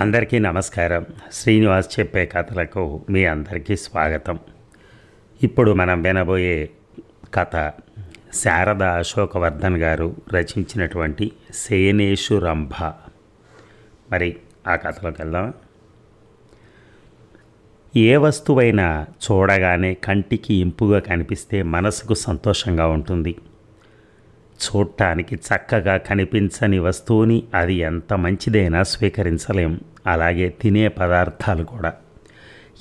అందరికీ నమస్కారం. శ్రీనివాస్ చెప్పే కథలకు మీ అందరికీ స్వాగతం. ఇప్పుడు మనం వినబోయే కథ శారద అశోకవర్ధన్ గారు రచించినటువంటి సేనేషు రంభ. మరి ఆ కథలోకి వెళ్దాం ఏ వస్తువైనా చూడగానే కంటికి ఇంపుగా కనిపిస్తే మనసుకు సంతోషంగా ఉంటుంది. చూడటానికి చక్కగా కనిపించని వస్తువుని అది ఎంత మంచిదైనా స్వీకరించలేం. అలాగే తినే పదార్థాలు కూడా.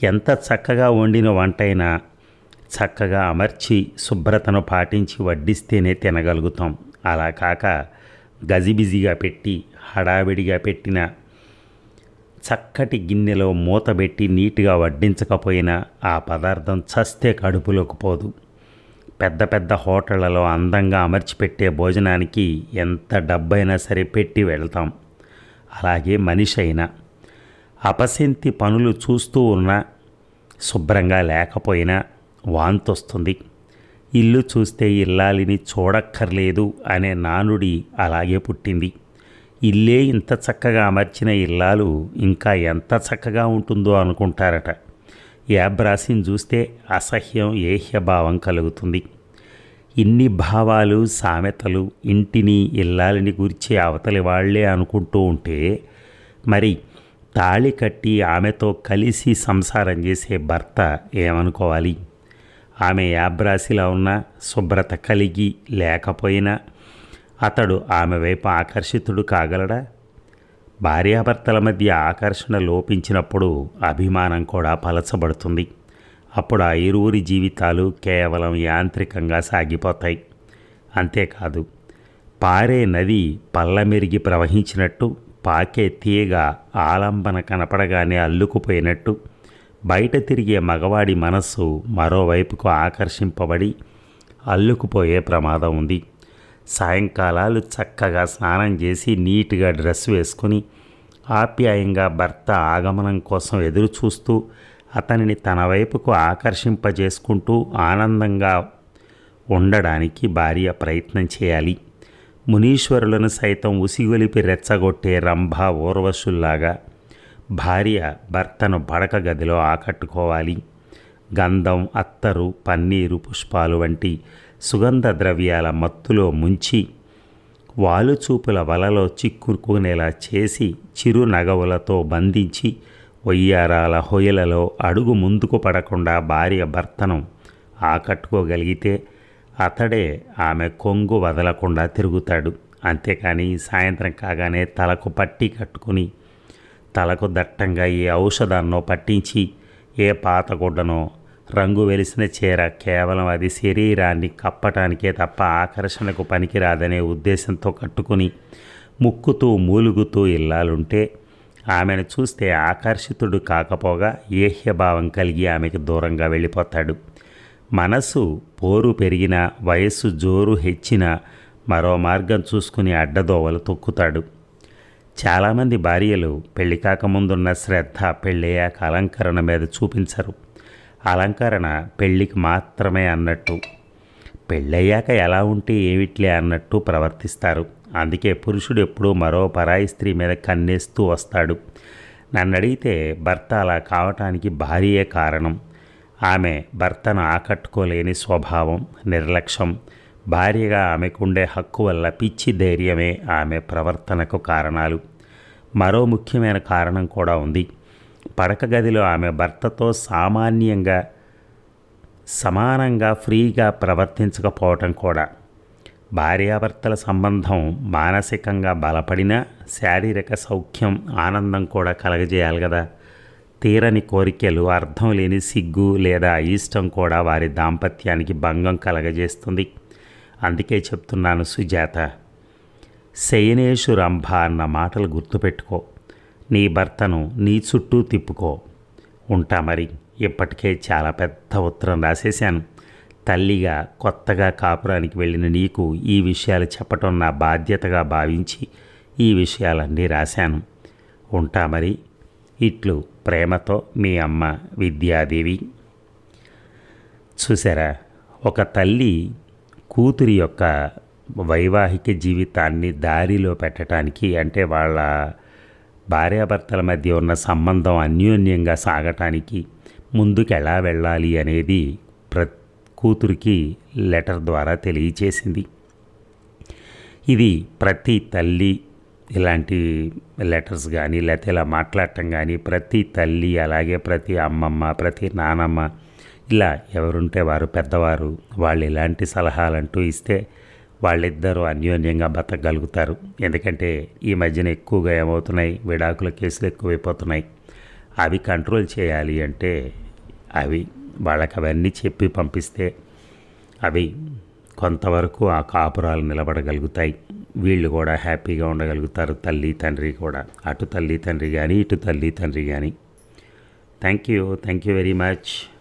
ఎంత చక్కగా వండిన వంటైనా చక్కగా అమర్చి శుభ్రతను పాటించి వడ్డిస్తేనే తినగలుగుతాం. అలా కాక గజిబిజిగా పెట్టి హడావిడిగా పెట్టిన చక్కటి గిన్నెలో మూత పెట్టి నీట్గా వడ్డించకపోయినా ఆ పదార్థం చస్తే కడుపులోకి పోదు. పెద్ద పెద్ద హోటళ్ళలో అందంగా అమర్చిపెట్టే భోజనానికి ఎంత డబ్బైనా సరే పెట్టి వెళ్తాం. అలాగే మనిషి అయినా. అపశంతి పనులు చూస్తూ ఉన్నా శుభ్రంగా లేకపోయినా వాంతొస్తుంది. ఇల్లు చూస్తే ఇల్లాలిని చూడక్కర్లేదు అనే నానుడి అలాగే పుట్టింది. ఇల్లే ఇంత చక్కగా అమర్చిన ఇల్లాలు ఇంకా ఎంత చక్కగా ఉంటుందో అనుకుంటారట. యాబ్రాసిని చూస్తే అసహ్యం ఏహ్యభావం కలుగుతుంది. ఇన్ని భావాలు సామెతలు ఇంటిని ఇల్లాలని గురించి అవతలి వాళ్ళే అనుకుంటూ ఉంటే మరి తాళి కట్టి ఆమెతో కలిసి సంసారం చేసే భర్త ఏమనుకోవాలి? ఆమె యాబ్రాసిలా ఉన్నా శుభ్రత కలిగి లేకపోయినా అతడు ఆమె వైపు ఆకర్షితుడు కాగలడా? భార్యాభర్తల మధ్య ఆకర్షణ లోపించినప్పుడు అభిమానం కూడా పలచబడుతుంది. అప్పుడు ఆ ఇరువురి జీవితాలు కేవలం యాంత్రికంగా సాగిపోతాయి. అంతేకాదు పారే నది పల్లమెరిగి ప్రవహించినట్టు పాకే తీగ ఆలంబన కనపడగానే అల్లుకుపోయినట్టు బయట తిరిగే మగవాడి మనస్సు మరోవైపుకు ఆకర్షింపబడి అల్లుకుపోయే ప్రమాదం ఉంది. సాయంకాలాలు చక్కగా స్నానం చేసి నీట్గా డ్రెస్ వేసుకుని ఆప్యాయంగా భర్త ఆగమనం కోసం ఎదురు చూస్తూ అతనిని తన వైపుకు ఆకర్షింపజేసుకుంటూ ఆనందంగా ఉండడానికి భార్య ప్రయత్నం చేయాలి. మునీశ్వరులను సైతం ఉసిగొలిపి రెచ్చగొట్టే రంభ ఊర్వశుల్లాగా భార్య భర్తను బడక గదిలో ఆకట్టుకోవాలి. గంధం అత్తరు పన్నీరు పుష్పాలు వంటి సుగంధ ద్రవ్యాల మత్తులో ముంచి వాలుచూపుల వలలో చిక్కుకునేలా చేసి చిరు నగవులతో బంధించి ఒయ్యారాల హొయలలో అడుగు ముందుకు పడకుండా భార్య భర్తను ఆకట్టుకోగలిగితే అతడే ఆమె కొంగు వదలకుండా తిరుగుతాడు. అంతేకాని సాయంత్రం కాగానే తలకు పట్టి కట్టుకుని తలకు దట్టంగా ఏ ఔషధాన్నో పట్టించి ఏ పాతగుడ్డనో రంగు వెలిసిన చీర కేవలం అది శరీరాన్ని కప్పటానికే తప్ప ఆకర్షణకు పనికిరాదనే ఉద్దేశంతో కట్టుకుని ముక్కుతూ మూలుగుతూ ఇల్లాలుంటే ఆమెను చూస్తే ఆకర్షితుడు కాకపోగా ఏహ్యభావం కలిగి ఆమెకు దూరంగా వెళ్ళిపోతాడు. మనసు పోరు పెరిగిన వయస్సు జోరు హెచ్చిన మరో మార్గం చూసుకుని అడ్డదోవలు తొక్కుతాడు. చాలామంది భార్యలు పెళ్ళి కాకముందున్న శ్రద్ధ పెళ్ళయ్యాక అలంకరణ మీద చూపించరు. అలంకరణ పెళ్ళికి మాత్రమే అన్నట్టు. పెళ్ళయ్యాక ఎలా ఉంటే ఏమిట్లే అన్నట్టు ప్రవర్తిస్తారు. అందుకే పురుషుడు ఎప్పుడూ మరో పరాయి స్త్రీ మీద కన్నేస్తూ వస్తాడు. నన్ను అడిగితే భర్త అలా కావటానికి భార్యే కారణం. ఆమె భర్తను ఆకట్టుకోలేని స్వభావం నిర్లక్ష్యం. భార్యగా ఆమెకుండే హక్కు వల్ల పిచ్చి ధైర్యమే ఆమె ప్రవర్తనకు కారణాలు. మరో ముఖ్యమైన కారణం కూడా ఉంది. పడక గదిలో ఆమె భర్తతో సామాన్యంగా సమానంగా ఫ్రీగా ప్రవర్తించకపోవటం కూడా. భార్యాభర్తల సంబంధం మానసికంగా బలపడినా శారీరక సౌఖ్యం ఆనందం కూడా కలగజేయాలి కదా. తీరని కోరికలు అర్థం లేని సిగ్గు లేదా అయిష్టం కూడా వారి దాంపత్యానికి భంగం కలగజేస్తుంది. అందుకే చెప్తున్నాను సుజాత శయనేషు రంభ అన్న మాటలు గుర్తుపెట్టుకో. నీ భర్తను నీ చుట్టూ తిప్పుకో. ఉంటా మరి. ఇప్పటికే చాలా పెద్ద ఉత్తరం రాసేశాను. తల్లిగా కొత్తగా కాపురానికి వెళ్ళిన నీకు ఈ విషయాలు చెప్పటం నా బాధ్యతగా భావించి ఈ విషయాలన్నీ రాశాను. ఉంటా మరి. ఇట్లు ప్రేమతో మీ అమ్మ విద్యాదేవి. చూసారా ఒక తల్లి కూతురి యొక్క వైవాహిక జీవితాన్ని దారిలో పెట్టడానికి అంటే వాళ్ళ భార్యాభర్తల మధ్య ఉన్న సంబంధం అన్యోన్యంగా సాగటానికి ముందుకు ఎలా వెళ్ళాలి అనేది ప్ర కూతురికి లెటర్ ద్వారా తెలియచేసింది. ఇది ప్రతి తల్లి ఇలాంటి లెటర్స్ కానీ లేకపోతే ఇలా మాట్లాడటం కానీ ప్రతి తల్లి అలాగే ప్రతి అమ్మమ్మ ప్రతి నానమ్మ ఇలా ఎవరుంటే వారు పెద్దవారు వాళ్ళు ఇలాంటి సలహాలంటూ ఇస్తే వాళ్ళిద్దరూ అన్యోన్యంగా బతకగలుగుతారు. ఎందుకంటే ఈ మధ్యన ఎక్కువగా ఏమవుతున్నాయి? విడాకుల కేసులు ఎక్కువైపోతున్నాయి. అవి కంట్రోల్ చేయాలి అంటే అవి వాళ్ళకి అవన్నీ చెప్పి పంపిస్తే అవి కొంతవరకు ఆ కాపురాలు నిలబడగలుగుతాయి. వీళ్ళు కూడా హ్యాపీగా ఉండగలుగుతారు. తల్లి తండ్రి కూడా. అటు తల్లి తండ్రి కానీ ఇటు తల్లి తండ్రి కానీ thank you. Thank you very much.